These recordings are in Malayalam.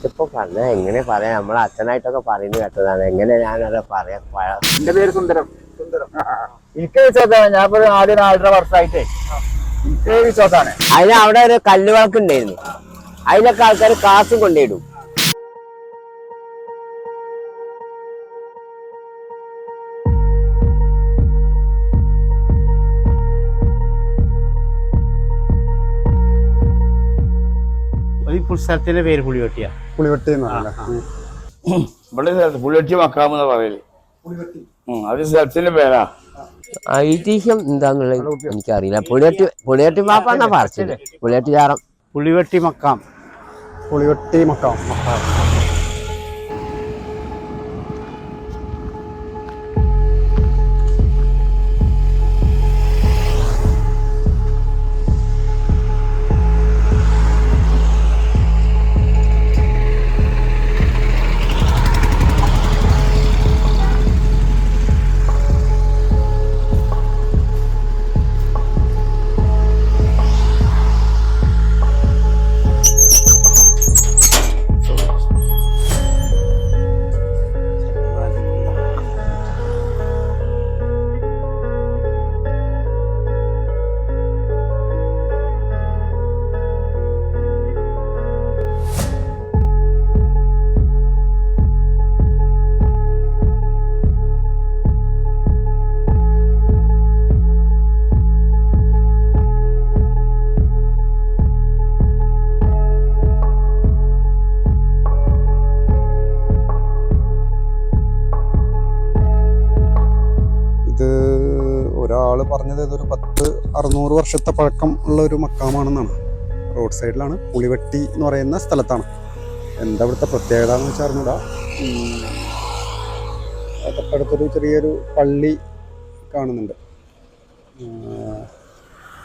ഇതിപ്പോ പറഞ്ഞ എങ്ങനെ പറയാ? നമ്മളെ അച്ഛനായിട്ടൊക്കെ പറയുന്നത് കേട്ടതാണ്. എങ്ങനെ ഞാനത് പറയാ? എന്റെ പേര് സുന്ദരം. സുന്ദരം. എനിക്ക് വിശ്വാസമാണ്. ഞാൻ ഇപ്പൊ ആദ്യം നാലര വർഷമായിട്ടേ എനിക്ക് വിശ്വാസമാണ്. അതിന് അവിടെ ഒരു കല്ലുവിളക്ക് ഉണ്ടായിരുന്നു. അതിലൊക്കെ ആൾക്കാർ കാശും കൊണ്ടിടും ഈ പുസ്തകത്തിന്റെ പേര് പുളിവെട്ടിയ. പുളിവെട്ടി എന്ന് പറഞ്ഞല്ലേ ഇവിടെ സ്ഥലത്ത് പുള്ളിവെട്ടി മക്കാമെന്ന് പറയൽ. അത് സ്ഥലത്തിന്റെ പേരാ. ഐതിഹ്യം എന്താന്നുള്ളത് എനിക്കറിയില്ല. പുളിയട്ടി പുളിയട്ടി മാപ്പാന്നാ പറിച്ചത് പുളിയട്ടി ചാറം പുളിവെട്ടി. മക്കാം. പുളിവെട്ടി മക്കാം. ഇത് ഒരാൾ ഒരു പത്ത് അറുന്നൂറ് വർഷത്തെ പഴക്കം ഉള്ള ഒരു മക്കാമാണെന്നാണ്. റോഡ് സൈഡിലാണ് പുളിവെട്ടി എന്ന് പറയുന്ന സ്ഥലത്താണ്. എന്താ ഇവിടുത്തെ പ്രത്യേകത എന്ന് വെച്ചാൽ അറിഞ്ഞൂടാ. തൊട്ടടുത്തൊരു ചെറിയൊരു പള്ളി കാണുന്നുണ്ട്.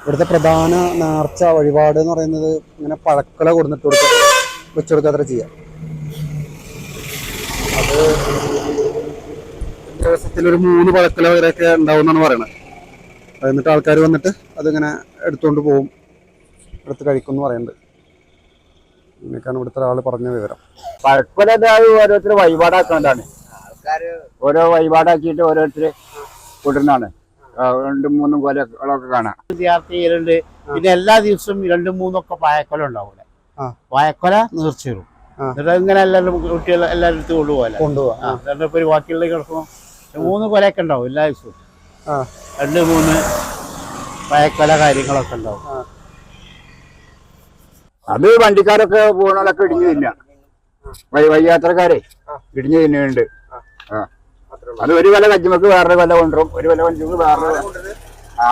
ഇവിടുത്തെ പ്രധാന നേർച്ച വഴിപാട് എന്ന് പറയുന്നത് ഇങ്ങനെ പഴക്കള കൊടുത്തിട്ട് കൊടുക്കുക വെച്ചെടുക്കുക അത്ര ചെയ്യാം. അത് ദിവസത്തിൽ ഒരു മൂന്ന് പഴക്കല വരെയൊക്കെ ഉണ്ടാവും എന്നാണ് പറയണത് അത് എന്നിട്ട് ആൾക്കാർ വന്നിട്ട് അതിങ്ങനെ എടുത്തുകൊണ്ട് പോകും എടുത്ത് കഴിക്കും എന്ന് പറയുന്നുണ്ട് അങ്ങനെയൊക്കെയാണ് ഇവിടുത്തെ ഒരാൾ പറഞ്ഞ വിവരം. പഴക്കൊല ഓരോരുത്തർ വഴിപാടാക്കാണ്ടാണ്. ഓരോ വഴിപാടാക്കിയിട്ട് ഓരോരുത്തർ കൊണ്ടുവരുന്നതാണ് രണ്ടും മൂന്നും കൊലകളൊക്കെ കാണാം. വിദ്യാർത്ഥി ചെയ്യലുണ്ട് പിന്നെ എല്ലാ ദിവസവും രണ്ടും മൂന്നൊക്കെ പായക്കൊല ഉണ്ടാവും ഇവിടെ ആ. പായക്കൊല നീർച്ചയിടും. എന്നിട്ട് ഇങ്ങനെ എല്ലാവരും കുട്ടികൾ എല്ലാവരും എടുത്ത് കൊണ്ടുപോകാം കൊണ്ടുപോകാം എന്നിട്ട് ബാക്കിയുള്ള കിടക്കും മൂന്ന് കൊലയൊക്കെ ഉണ്ടാവും എല്ലാ ദിവസവും. രണ്ട് മൂന്ന് പഴക്കല കാര്യങ്ങളൊക്കെ ഉണ്ടാവും. അത് വണ്ടിക്കാരൊക്കെ പോകണതൊക്കെ ഇടിഞ്ഞു തിന്ന. വഴി വഴിയാത്രക്കാരെ ഇടിഞ്ഞു തന്നെയുണ്ട് അത് ഒരു വില കജ്ജമക്ക് വേറൊരു വില കൊണ്ടുവരും. ഒരു വില കജ്ജമക്ക് വേറൊരു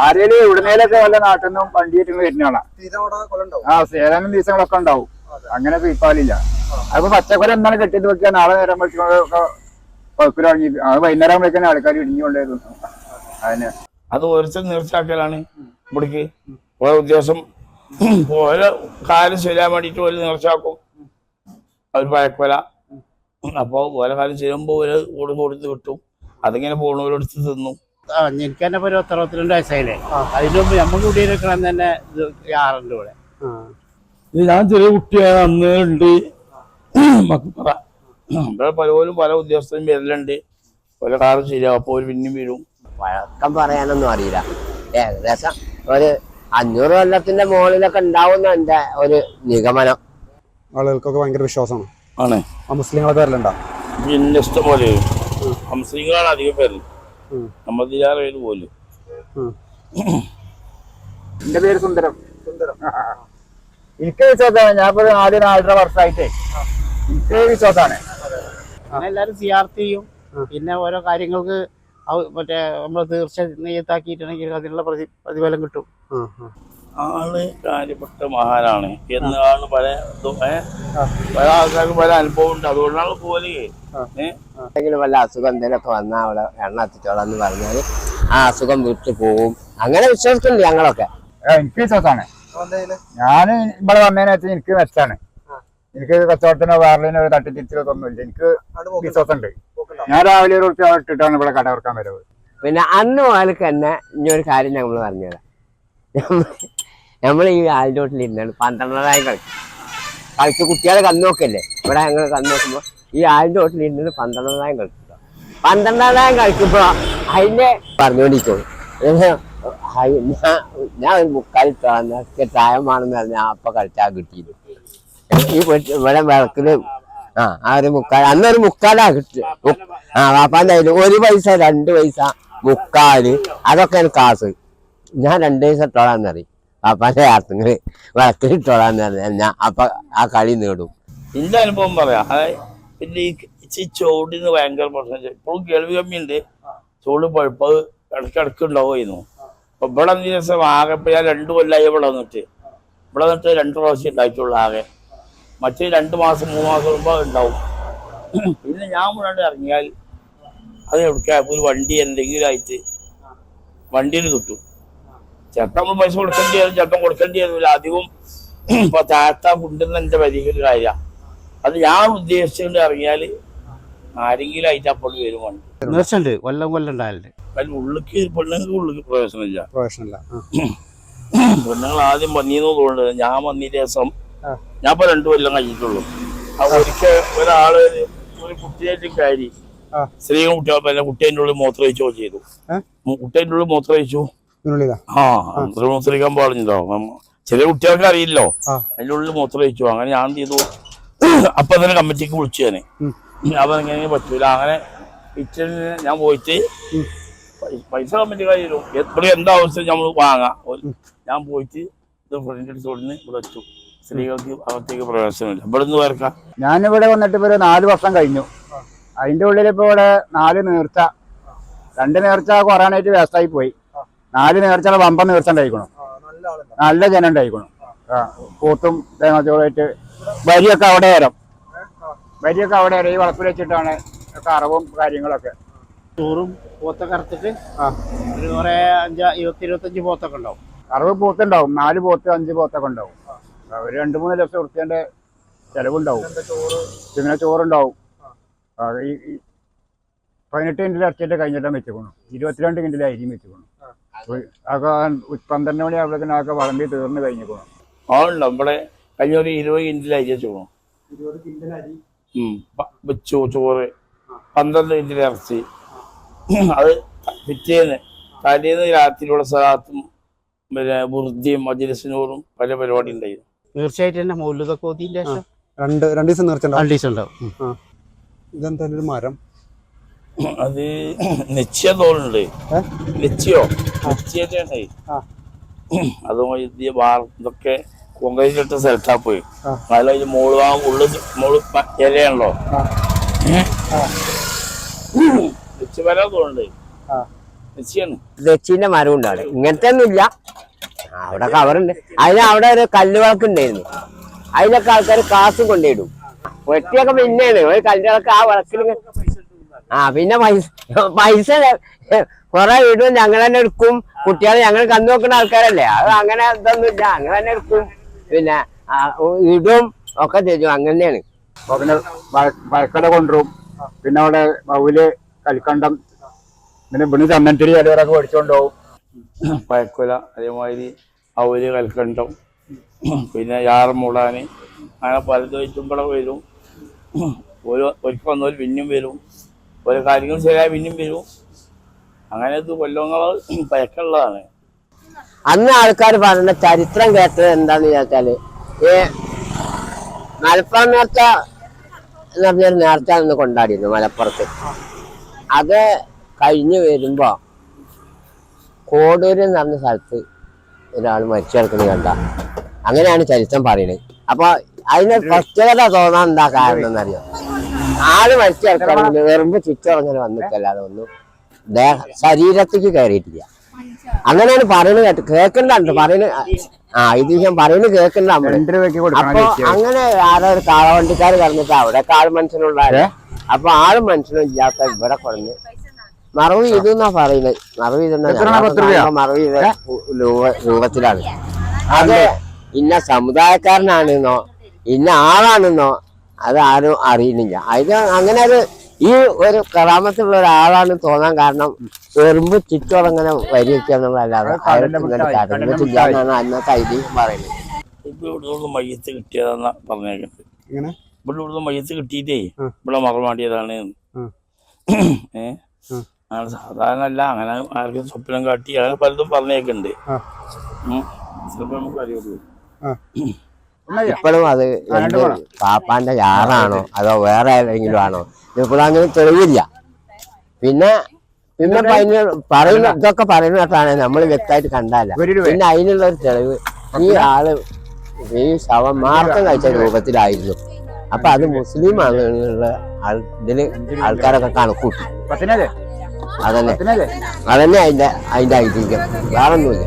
ആരേലും എവിടുന്നേലൊക്കെ വല്ല നാട്ടിൽ നിന്നും വണ്ടിയിട്ട് വരുന്നതാണ് ആ സേവനം ദിവസങ്ങളൊക്കെ ഉണ്ടാവും. അങ്ങനെ കുയിപ്പാലില്ല അപ്പൊ പച്ചക്കൊല എന്താണ് കെട്ടിട്ട് വെക്കുക നാളെ നേരം വെച്ചൊക്കെ പഴുപ്പിൽ വാങ്ങി അത് വൈകുന്നേരം ആകുമ്പോഴേക്കാണ് ആൾക്കാർ ഇടിഞ്ഞുകൊണ്ടേയിരുന്നു അതിന് അത് ഒരിച്ച നേർച്ചാക്കലാണ് ഇവിടേക്ക്. ഓരോ ഉദ്ദേശം ഓരോ കാര്യം ശരിയാൻ വേണ്ടിയിട്ട് ഒരു നേർച്ചാക്കും അവർ പഴക്കൊല അപ്പോൾ ഓരോ കാര്യം ചെയ്യുമ്പോൾ ഒരു കൂടുതൽ കൊടുത്ത് കിട്ടും. അതിങ്ങനെ പോണവരെടുത്ത് തിന്നും. എനിക്ക് തന്നെ ഒരു അറുപത്തിരണ്ട് വയസ്സായില്ലേ? അതിന് മുമ്പ് നമുക്ക് കുടിയിരിക്കണം തന്നെ ആറുണ്ട് ഇവിടെ ഞാൻ ചെറിയ കുട്ടിയാണ്. അന്നുണ്ട് മക്കപ്പറ ഇവിടെ പലപോലും പല ഉദ്യോഗസ്ഥരും വരലുണ്ട്. പല കാര്യം ശരിയാവും. അപ്പോൾ ഒരു പിന്നെയും വരും. പഴക്കം പറയാനൊന്നും അറിയില്ല. ഏകദേശം ഒരു അഞ്ഞൂറ് കൊല്ലത്തിന്റെ മുകളിലൊക്കെ ഉണ്ടാവുന്ന എന്റെ ഒരു നിഗമനം. ആളുകൾക്കൊക്കെ ഭയങ്കര വിശ്വാസമാണ്. ആണ്. ആ മുസ്ലിങ്ങളൊക്കെ വരലുണ്ടോ പിന്നെ ഇഷ്ടംപോലെ. മുസ്ലിങ്ങളാണ് അധികം പേര്. നമ്മൾ പേര് പോലും. എന്റെ പേര് സുന്ദരം. സുന്ദരം. എനിക്ക് വിശ്വാസമാണ്. ഞാൻ ഇപ്പൊ ആദ്യം നാലര വർഷമായിട്ടേ. എനിക്ക് വിശ്വാസമാണ്. എല്ലാരും സിയാർത്ത് ചെയ്യും പിന്നെ ഓരോ കാര്യങ്ങൾക്ക് മറ്റേ നമ്മൾ തീർച്ച നെയ്യത്താക്കിയിട്ടുണ്ടെങ്കിൽ അതിനുള്ള പ്രതി പ്രതിഫലം കിട്ടും. ആൾ കാര്യപ്പെട്ട മഹാനാണ്. എന്നാണ് പല പല ആൾക്കാർക്ക് പല അനുഭവം ഉണ്ട് അതുകൊണ്ടാണ് പോലെ. ഏഹ് എന്തെങ്കിലും വല്ല അസുഖം എന്തെങ്കിലുമൊക്കെ വന്നാൽ അവിടെ എണ്ണ എത്തിച്ചോളാം എന്ന് പറഞ്ഞാൽ ആ അസുഖം വിട്ടു പോവും. അങ്ങനെ വിശ്വസിക്കുന്നുണ്ട് ഞങ്ങളൊക്കെ. എനിക്ക് വിശ്വാസമാണ് ഞാൻ ഇവിടെ വന്നതിനകത്ത് വെച്ചാൽ എനിക്ക് മെച്ചാണ് എനിക്ക് കച്ചവടത്തിനോ വേറെ ഒരു തട്ടിത്തിരിച്ചോ ഒന്നുമില്ല എനിക്ക് വിശ്വാസമുണ്ട്. ഞാൻ രാവിലെ ഒരു ഉച്ച ഇട്ടിട്ടാണ് ഇവിടെ കട ഇറക്കാൻ വരവ്. പിന്നെ അന്ന് മുതൽക്ക് തന്നെ ഇനി ഒരു കാര്യം ഞങ്ങൾ പറഞ്ഞുതരാം നമ്മൾ ഈ ആലിലോട്ടിലിരുന്നാണ് പന്ത്രണ്ടരായി കളിക്കും കളിച്ച് കുട്ടികളെ കന്നു നോക്കല്ലേ? ഇവിടെ ഞങ്ങൾ കന്നു നോക്കുമ്പോ ഈ ആൽഡോട്ടിൽ തൊട്ടിൽ ഇരുന്ന് പന്ത്രണ്ടായിരം കളിക്കുക കളിക്കുമ്പോൾ കളിക്കുമ്പോ അതിന്റെ പറഞ്ഞുകൊണ്ടിരിക്കും ഞാൻ ഒരു ചായമാണെന്ന് പറഞ്ഞാൽ അപ്പൊ കളിച്ചാൽ കിട്ടിയത് ഈ ഇവിടെ വിളക്കിൽ ആ ആ ഒരു മുക്കാൽ അന്നൊരു മുക്കാലാ കിട്ടി ആ വാപ്പാന്റെ ഒരു പൈസ രണ്ട് പൈസ മുക്കാൽ അതൊക്കെയാണ് കാസ് ഞാൻ രണ്ട് പൈസ ഇട്ടോളാന്ന് പറയും. വാപ്പാന്റെ ആർത്തിങ്ങൾ വിളക്കിലിട്ടോളാന്ന് പറഞ്ഞാൽ ഞാൻ അപ്പൊ ആ കളി നേടും. എന്റെ അനുഭവം പറയാ. പിന്നെ ഈ ചോടിന്ന് ചോടിന് ഭയങ്കര പ്രശ്നം ഇപ്പോഴും കേൾവി കമ്മിയുണ്ട്. ചോട് പഴുപ്പ് ഇടയ്ക്ക് ഇടയ്ക്ക് ഉണ്ടാവുമായിരുന്നു. അപ്പൊ ഇവിടെ എന്ത് ദിവസം ആകെ ഇപ്പൊ ഞാൻ രണ്ടു കൊല്ലായി ഇവിടെ വന്നിട്ട്. ഇവിടെ വന്നിട്ട് രണ്ട് പ്രാവശ്യം ഉണ്ടായിട്ടുള്ളൂ ആകെ. മറ്റേ രണ്ട് മാസം മൂന്ന് മാസം മുമ്പ് ഉണ്ടാവും. പിന്നെ ഞാൻ മുന്നോട്ട് ഇറങ്ങിയാൽ അത് എവിടെ ഒരു വണ്ടി എന്തെങ്കിലും ആയിട്ട് വണ്ടിയിൽ കിട്ടും. ചേട്ടൻ നമ്മൾ പൈസ കൊടുക്കേണ്ടി വരും ചേട്ടൻ കൊടുക്കേണ്ടി വരുന്നില്ല അധികം ഇപ്പൊ താത്ത കൊണ്ടുവന്ന എന്റെ പരിഹരി കാര്യ. അത് ഞാൻ ഉദ്ദേശിച്ചുകൊണ്ട് ഇറങ്ങിയാൽ ആരെങ്കിലും ആയിട്ട് അപ്പോൾ വരും വണ്ടി. നേർച്ചുണ്ട് കൊല്ലം കൊല്ലം ഉണ്ടായാലുണ്ട്. ഉള്ളിക്ക് പെണ്ണുങ്ങൾക്ക് ഉള്ളിക്ക് പ്രവേശനമില്ല. പ്രവേശനമില്ല. പെണ്ണുങ്ങൾ ആദ്യം വന്നിന്ന് തോന്നുന്നത് ഞാൻ വന്നിട്ട് ദിവസം. ഞാൻ ഇപ്പൊ രണ്ടു കൊല്ലം കഴിഞ്ഞിട്ടുള്ളൂ. ആ ഒരിക്കൽ ഒരാൾ ഒരു കുട്ടിയായിട്ട് കയറി. ആ. സ്ത്രീകൾ കുട്ടികൾ പിന്നെ കുട്ടീന്റെ ഉള്ളിൽ മൂത്രയിച്ചോ ചെയ്തു. കുട്ടിയുടെ കുട്ടീന്റെ ഉള്ളിൽ മൂത്രയിച്ചു ആ മൂത്രിക്കാൻ പാടില്ലോ ചെറിയ കുട്ടികൾക്ക് അറിയില്ലോ. അതിന്റെ ഉള്ളിൽ മൂത്രയിച്ചു അങ്ങനെ ഞാൻ ചെയ്തു? അപ്പൊ തന്നെ കമ്മിറ്റിക്ക് വിളിച്ചു ഞാൻ അതെങ്ങനെ പറ്റൂല. അങ്ങനെ കിച്ചണിന് ഞാൻ പോയിട്ട് പൈസ കമ്മിറ്റി കഴിയും എപ്പോഴും എന്താ ആവശ്യം നമ്മൾ വാങ്ങാം. ഞാൻ പോയിട്ട് ഇത് ഫ്രണ്ട് എടുത്ത് കൊടുന്ന് ഇവിടെ വെച്ചു. സ്ത്രീകൾക്ക് അകത്തേക്ക് പ്രവേശനമില്ല. ഇവിടെ നിന്ന് പേർക്കാം ഞാനിവിടെ വന്നിട്ട് ഇപ്പൊ ഒരു നാല് വർഷം കഴിഞ്ഞു. അതിന്റെ ഉള്ളിൽ ഇപ്പൊ ഇവിടെ നാല് നേർച്ച. രണ്ട് നേർച്ച കൊറോണയായിട്ട് വേസ്റ്റായി പോയി. നാല് നേർച്ച വമ്പ നേർച്ച ഉണ്ടായിക്കണം. നല്ല ജനം ഉണ്ടായിക്കണം. ആ. കൂത്തും തേങ്ങാച്ചോളായിട്ട് വരിയൊക്കെ അവിടെ വരാം. വരിയൊക്കെ അവിടെ വരാം. ഈ വളപ്പിൽ വെച്ചിട്ടാണ് കറവും കാര്യങ്ങളൊക്കെ. ചോറും പോത്തൊക്കെ. ഒരു കുറെ അഞ്ച് ഇരുപത്തി ഇരുപത്തഞ്ച് പോത്തൊക്കെ ഉണ്ടാവും. അറുപത് പോത്തുണ്ടാവും. നാല് പോത്ത് അഞ്ച് പോത്തൊക്കെ ഉണ്ടാവും. ഒരു രണ്ട് മൂന്ന് ലക്ഷം ഉറുപ്പ്യന്റെ ചെലവുണ്ടാവും. പിന്നെ ചോറുണ്ടാവും. ഈ പതിനെട്ട് കിൻഡിൽ ഇറച്ചിട്ട് കഴിഞ്ഞിട്ടാണ് വെച്ചേക്കണം. ഇരുപത്തിരണ്ട് കിൻഡിൽ അരിയും വെച്ചുക്കണു. ഉച്ച- പന്ത്രണ്ട് മണി ആകുമ്പോഴേക്കും ആകെ വളമ്പി തീർന്ന് കഴിഞ്ഞിക്കണു. ആളുണ്ടോ ഇവിടെ കഴിഞ്ഞ ഒരു ഇരുപത് ഇഞ്ചിൽ അരി വെച്ചു വെച്ചു ചോറ്. പന്ത്രണ്ട് ഇഞ്ചിൽ ഇറച്ചി. അത് പിറ്റേന്ന് തലേന്ന് രാത്രിയിലുള്ള സ്ഥലത്തും പിന്നെ വൃദ്ധിയും മജിലിസിനോടും പല പരിപാടി ഉണ്ടായിരുന്നു. തീർച്ചയായിട്ടും തന്നെ മൗലിക കോതിന്റെ രണ്ട് രണ്ട് ദിവസം രണ്ട് ദിവസം ഉണ്ടാവും. ഇതെന്തായാലും ഒരു മരം? അത് നിശ്ചയം തോന്നുന്നുണ്ട്? നിശ്ചയോ നിശ്ചയത്താണ് ആ. അത് വാർ ഇതൊക്കെ കോൺക്രീറ്റ് ഇട്ട സ്ഥലത്താ പോയി. ആ. നല്ല ഈ മോൾ ആ ഉള്ളു മോൾ ഇലയാണല്ലോ. നിശ്ചയ വരാൻ തോന്നുന്നുണ്ട്. നിശ്ചയാണ് മരം ഉണ്ട് അവിടെ. ഇങ്ങനത്തെ ഒന്നും ഇല്ല അവിടെ കവറുണ്ട് അതിന് അവിടെ ഒരു കല്ല് അതിനൊക്കെ ഉണ്ടായിരുന്നു അതിലൊക്കെ ആൾക്കാർ കാസും കൊണ്ടിടും വെട്ടിയൊക്കെ പിന്നെയാണ്. ഒരു കല്ല് വിളക്ക് ആ വിളക്കിൽ ആ പിന്നെ പൈസ പൈസ കൊറേ വീടും ഞങ്ങൾ തന്നെ എടുക്കും. കുട്ടികളെ ഞങ്ങൾ കന്നു നോക്കുന്ന ആൾക്കാരല്ലേ? അത് അങ്ങനെ ഇതൊന്നും ഇല്ല. ഞങ്ങൾ തന്നെ എടുക്കും. പിന്നെ ഇടും. ഒക്കെ തരും അങ്ങനെയാണ് പിന്നെ വഴ- വഴക്കട കൊണ്ടുവരും. പിന്നെ അവിടെ മൗൽ കൽക്കണ്ടം പിന്നെ ഇവിടെ ചമ്മന്തിരി ചിലവരൊക്കെ മേടിച്ചുകൊണ്ട് പഴക്കുല അതേമാതിരി അവൽ കൽക്കണ്ടം പിന്നെ യാറമൂടാന് അങ്ങനെ പലതും വരും. ഒരു ഒരിക്കൽ വന്നവർ പിന്നും വരും. ഓരോ കാര്യങ്ങൾ ശരിയായ പിന്നും വരും. അങ്ങനെ ഇത് കൊല്ലങ്ങൾ പയക്കുള്ളതാണ് അന്ന് ആൾക്കാർ പറഞ്ഞ ചരിത്രം കേട്ടത് എന്താന്ന് ചോദിച്ചാൽ ഈ മലപ്പുറം നേർച്ച എന്ന് പറഞ്ഞൊരു നേർച്ച അന്ന് കൊണ്ടാടിയിരുന്നു മലപ്പുറത്ത്. അത് കഴിഞ്ഞു വരുമ്പോ കോടൂര് എന്ന് പറഞ്ഞ സ്ഥലത്ത് ഒരാൾ മരിച്ചു കിടക്കുന്നത് കണ്ട. അങ്ങനെയാണ് ചരിത്രം പറയുന്നത്. അപ്പൊ അതിന് പ്രത്യേകത തോന്നാൻ എന്താ കാരണം എന്നറിയോ? ആൾ മരിച്ചു കിടക്കണമെങ്കിൽ വെറുമ്പ് ചുറ്റുറങ്ങനെ വന്നിട്ടല്ലാതെ ഒന്നും ദേഹ ശരീരത്തേക്ക് കയറിയിട്ടില്ല അങ്ങനെയാണ് പറയുന്നത് കേട്ട് കേൾക്കണ്ടുണ്ട് പറയുന്നത് ആ ഇത് ഞാൻ പറയുന്നത് കേൾക്കണ്ട അപ്പൊ അങ്ങനെ ആരോ ഒരു കാളവണ്ടിക്കാർ കടന്നിട്ട് അവിടെ ആൾ മനുഷ്യനുണ്ടായത് അപ്പൊ ആൾ മനുഷ്യനും ഇല്ലാത്ത ഇവിടെ കുറഞ്ഞ് മറവ് എന്നാ പറയുന്നത് മറവ്? ഞങ്ങളൊക്കെ മറവ് ചെയ്ത രൂപത്തിലാണ്. അത് ഇന്ന സമുദായക്കാരനാണെന്നോ ഇന്ന ആളാണെന്നോ അത് ആരും അറിയുന്നില്ല. അത് അങ്ങനെ അത് ഈ ഒരു കറാമത്തുള്ള ഒരാളാണ് തോന്നാൻ കാരണം എറുമ്പ് ചുറ്റോളം അങ്ങനെ വരി വെക്കുക എന്നുള്ളതല്ലാതെ എന്നാണ് അന്നത്തെ ഐതിഹ്യം പറയുന്നത്. ഇവിടെ മയ്യത്ത് കിട്ടിയതാന്ന പറഞ്ഞേക്കുന്നത്. ഇങ്ങനെ ഇവിടെ ഇവിടുന്ന് മയ്യത്ത് കിട്ടിയിട്ടേ. ഇവിടെ മറമാടിയതാണ്. ഏ? അങ്ങനെ സാധാരണ അല്ല അങ്ങനെ ആർക്കും സ്വപ്നം കാട്ടി അങ്ങനെ പലതും പറഞ്ഞേക്കുന്നുണ്ട്. ആ. ചിലപ്പോ നമുക്ക് അറിയുള്ളൂ. ഇപ്പോഴും അത് എന്ത് പാപ്പാന്റെ ജാറാണോ അതോ വേറെ ഏതെങ്കിലും ആണോ? ഇപ്പോഴും അങ്ങനെ തെളിവില്ല. പിന്നെ പിന്നെ അതിന് പറയുന്ന ഇതൊക്കെ പറയുന്നിട്ടാണ് നമ്മൾ വ്യക്തമായിട്ട് കണ്ടാല. പിന്നെ അതിനുള്ള ഒരു തെളിവ് ഈ ആൾ ഈ ശവം മാർക്കം കഴിച്ച രൂപത്തിലായിരുന്നു. അപ്പൊ അത് മുസ്ലിം ആളുകളുള്ള ഇതിൽ ആൾക്കാരൊക്കെ കണക്കൂട്ടി അതന്നെ. അതന്നെ അതിന്റെ അതിന്റെ ഐതിഹ്യം. വേറൊന്നുമില്ല.